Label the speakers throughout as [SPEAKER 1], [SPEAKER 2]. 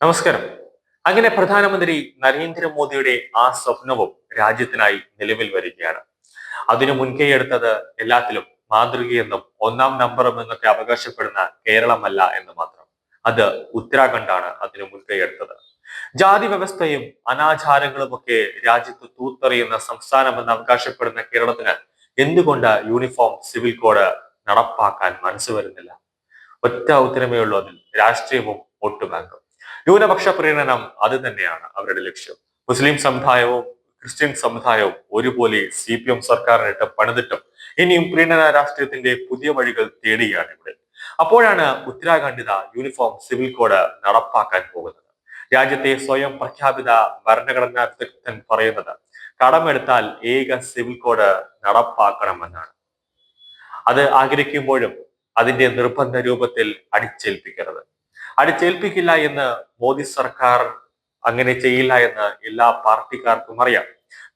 [SPEAKER 1] നമസ്കാരം. അങ്ങനെ പ്രധാനമന്ത്രി നരേന്ദ്രമോദിയുടെ ആ സ്വപ്നവും രാജ്യത്തിനായി നിലവിൽ വരികയാണ്. അതിനു മുൻകൈ എടുത്തത് എല്ലാത്തിലും മാതൃകയെന്നും ഒന്നാം നമ്പറും എന്നൊക്കെ അവകാശപ്പെടുന്ന കേരളമല്ല എന്ന് മാത്രം. അത് ഉത്തരാഖണ്ഡാണ് അതിനു മുൻകൈ എടുത്തത്. ജാതി വ്യവസ്ഥയും അനാചാരങ്ങളും ഒക്കെ രാജ്യത്ത് തൂത്തെറിയുന്ന സംസ്ഥാനമെന്ന് അവകാശപ്പെടുന്ന കേരളത്തിന് എന്തുകൊണ്ട് യൂണിഫോം സിവിൽ കോഡ് നടപ്പാക്കാൻ മനസ്സ് വരുന്നില്ല? ഒറ്റ ഉത്തരമേ ഉള്ളൂ അതിൽ. രാഷ്ട്രീയവും വോട്ട് ബാങ്കും. ന്യൂനപക്ഷ പ്രീണനം അത് തന്നെയാണ് അവരുടെ ലക്ഷ്യം. മുസ്ലിം സമുദായവും ക്രിസ്ത്യൻ സമുദായവും ഒരുപോലെ സി പി എം സർക്കാരിനിട്ട് പണിതിട്ടും ഇനിയും പ്രീണന രാഷ്ട്രീയത്തിന്റെ പുതിയ വഴികൾ തേടുകയാണ് ഇവിടെ. അപ്പോഴാണ് ഉത്തരാഖണ്ഡിത യൂണിഫോം സിവിൽ കോഡ് നടപ്പാക്കാൻ പോകുന്നത്. രാജ്യത്തെ സ്വയം പ്രഖ്യാപിത ഭരണഘടനാ വിദഗ്ധൻ പറയുന്നത് കടമെടുത്താൽ ഏക സിവിൽ കോഡ് നടപ്പാക്കണമെന്നാണ്. അത് ആഗ്രഹിക്കുമ്പോഴും അതിന്റെ നിർബന്ധ രൂപത്തിൽ അടിച്ചേൽപ്പിക്കരുത്. അടിച്ചേൽപ്പിക്കില്ല എന്ന് മോദി സർക്കാർ അങ്ങനെ ചെയ്യില്ല എന്ന് എല്ലാ പാർട്ടിക്കാർക്കും അറിയാം.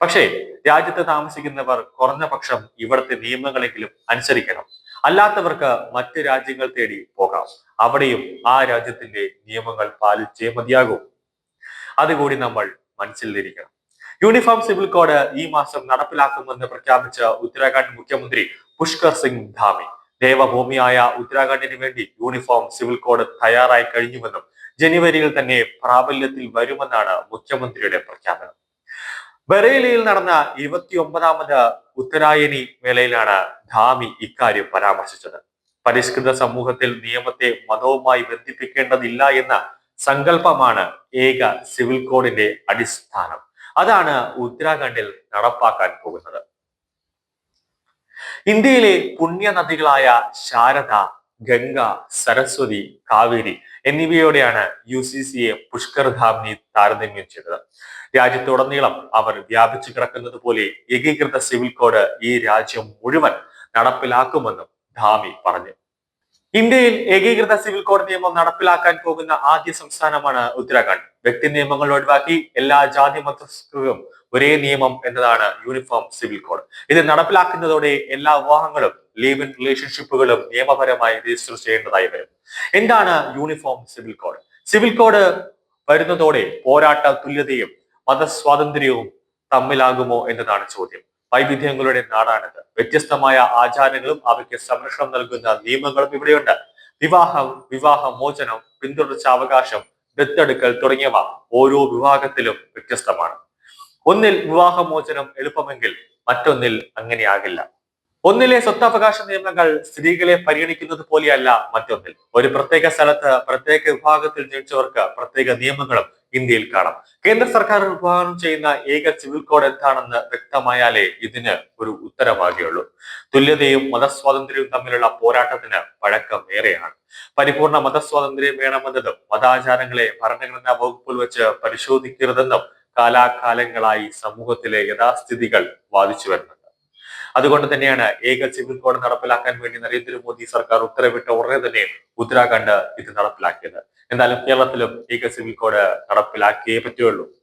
[SPEAKER 1] പക്ഷേ രാജ്യത്ത് താമസിക്കുന്നവർ കുറഞ്ഞ പക്ഷം ഇവിടുത്തെ നിയമങ്ങളെങ്കിലും അനുസരിക്കണം. അല്ലാത്തവർക്ക് മറ്റ് രാജ്യങ്ങൾ തേടി പോകാം. അവിടെയും ആ രാജ്യത്തിന്റെ നിയമങ്ങൾ പാലിച്ചേ മതിയാകും. അതുകൂടി നമ്മൾ മനസ്സിലിരിക്കണം. യൂണിഫോം സിവിൽ കോഡ് ഈ മാസം നടപ്പിലാക്കുമെന്ന് പ്രഖ്യാപിച്ച ഉത്തരാഖണ്ഡ് മുഖ്യമന്ത്രി പുഷ്കർ സിംഗ് ധാമി. ദേവഭൂമിയായ ഉത്തരാഖണ്ഡിന് വേണ്ടി യൂണിഫോം സിവിൽ കോഡ് തയ്യാറായി കഴിഞ്ഞുവെന്നും ജനുവരിയിൽ തന്നെ പ്രാബല്യത്തിൽ വരുമെന്നാണ് മുഖ്യമന്ത്രിയുടെ പ്രഖ്യാപനം. ബറേലിയിൽ നടന്ന ഇരുപത്തി ഒമ്പതാമത് ഉത്തരായണി മേളയിലാണ് ധാമി ഇക്കാര്യം പരാമർശിച്ചത്. പരിഷ്കൃത സമൂഹത്തിൽ നിയമത്തെ മതവുമായി ബന്ധിപ്പിക്കേണ്ടതില്ല എന്ന സങ്കല്പമാണ് ഏക സിവിൽ കോഡിന്റെ അടിസ്ഥാനം. അതാണ് ഉത്തരാഖണ്ഡിൽ നടപ്പാക്കാൻ പോകുന്നത്. ഇന്ത്യയിലെ പുണ്യ നദികളായ ശാരദ ഗംഗ സരസ്വതി കാവേരി എന്നിവയോടെയാണ് യു സി സിയെ പുഷ്കർ ധാമിനി താരതമ്യം ചെയ്തത്. രാജ്യത്തുടനീളം അവർ വ്യാപിച്ചു കിടക്കുന്നത് പോലെ ഏകീകൃത സിവിൽ കോഡ് ഈ രാജ്യം മുഴുവൻ നടപ്പിലാക്കുമെന്നും ധാമി പറഞ്ഞു. ഇന്ത്യയിൽ ഏകീകൃത സിവിൽ കോഡ് നിയമം നടപ്പിലാക്കാൻ പോകുന്ന ആദ്യ സംസ്ഥാനമാണ് ഉത്തരാഖണ്ഡ്. വ്യക്തി നിയമങ്ങൾ ഒഴിവാക്കി എല്ലാ ജാതി മതസ്ഥർക്കും ഒരേ നിയമം എന്നതാണ് യൂണിഫോം സിവിൽ കോഡ് ഇത് നടപ്പിലാക്കുന്നതോടെ എല്ലാ വിവാഹങ്ങളും ലീവ് ഇൻ റിലേഷൻഷിപ്പുകളും നിയമപരമായി രജിസ്റ്റർ ചെയ്യേണ്ടതായി വരും. എന്താണ് uniform civil code civil code വരുന്നതോടെ പോരാട്ട തുല്യതയും മതസ്വാതന്ത്ര്യവും തമ്മിലാകുമോ എന്നതാണ് ചോദ്യം. വൈവിധ്യങ്ങളുടെ നാടാണിത്. വ്യത്യസ്തമായ ആചാരങ്ങളും അവയ്ക്ക് സംരക്ഷണം നൽകുന്ന നിയമങ്ങളും ഇവിടെയുണ്ട്. വിവാഹം വിവാഹ മോചനം പിന്തുടർച്ച അവകാശം ദത്തെടുക്കൽ തുടങ്ങിയവ ഓരോ വിഭാഗത്തിലും വ്യത്യസ്തമാണ്. ഒന്നിൽ വിവാഹമോചനം എളുപ്പമെങ്കിൽ മറ്റൊന്നിൽ അങ്ങനെയാകില്ല. ഒന്നിലെ സ്വത്തവകാശ നിയമങ്ങൾ സ്ത്രീകളെ പരിഗണിക്കുന്നത് പോലെയല്ല മറ്റൊന്നിൽ. ഒരു പ്രത്യേക സ്ഥലത്ത് പ്രത്യേക വിഭാഗത്തിൽ ജനിച്ചവർക്ക് പ്രത്യേക നിയമങ്ങളും ഇന്ത്യയിൽ കാണാം. കേന്ദ്ര സർക്കാർ വിഭാവനം ചെയ്യുന്ന ഏക സിവിൽ കോഡ് എന്താണെന്ന് വ്യക്തമായാലേ ഇതിന് ഒരു ഉത്തരവാകുകയുള്ളൂ തുല്യതയും മതസ്വാതന്ത്ര്യവും തമ്മിലുള്ള പോരാട്ടത്തിന് പഴക്കം ഏറെയാണ്. പരിപൂർണ മതസ്വാതന്ത്ര്യം വേണമെന്നതും മതാചാരങ്ങളെ ഭരണഘടനാ വകുപ്പിൽ വെച്ച് പരിശോധിക്കരുതെന്നും കാലാകാലങ്ങളായി സമൂഹത്തിലെ യഥാസ്ഥിതികൾ വാദിച്ചു വരുന്നുണ്ട്. അതുകൊണ്ട് തന്നെയാണ് ഏക സിവിൽ കോഡ് നടപ്പിലാക്കാൻ വേണ്ടി നരേന്ദ്രമോദി സർക്കാർ ഉത്തരവിട്ട ഉടനെ തന്നെ ഉത്തരാഖണ്ഡ് ഇത് നടപ്പിലാക്കിയത്. എന്തായാലും കേരളത്തിലും ഏക സിവിൽ കോഡ് നടപ്പിലാക്കിയേ പറ്റുള്ളൂ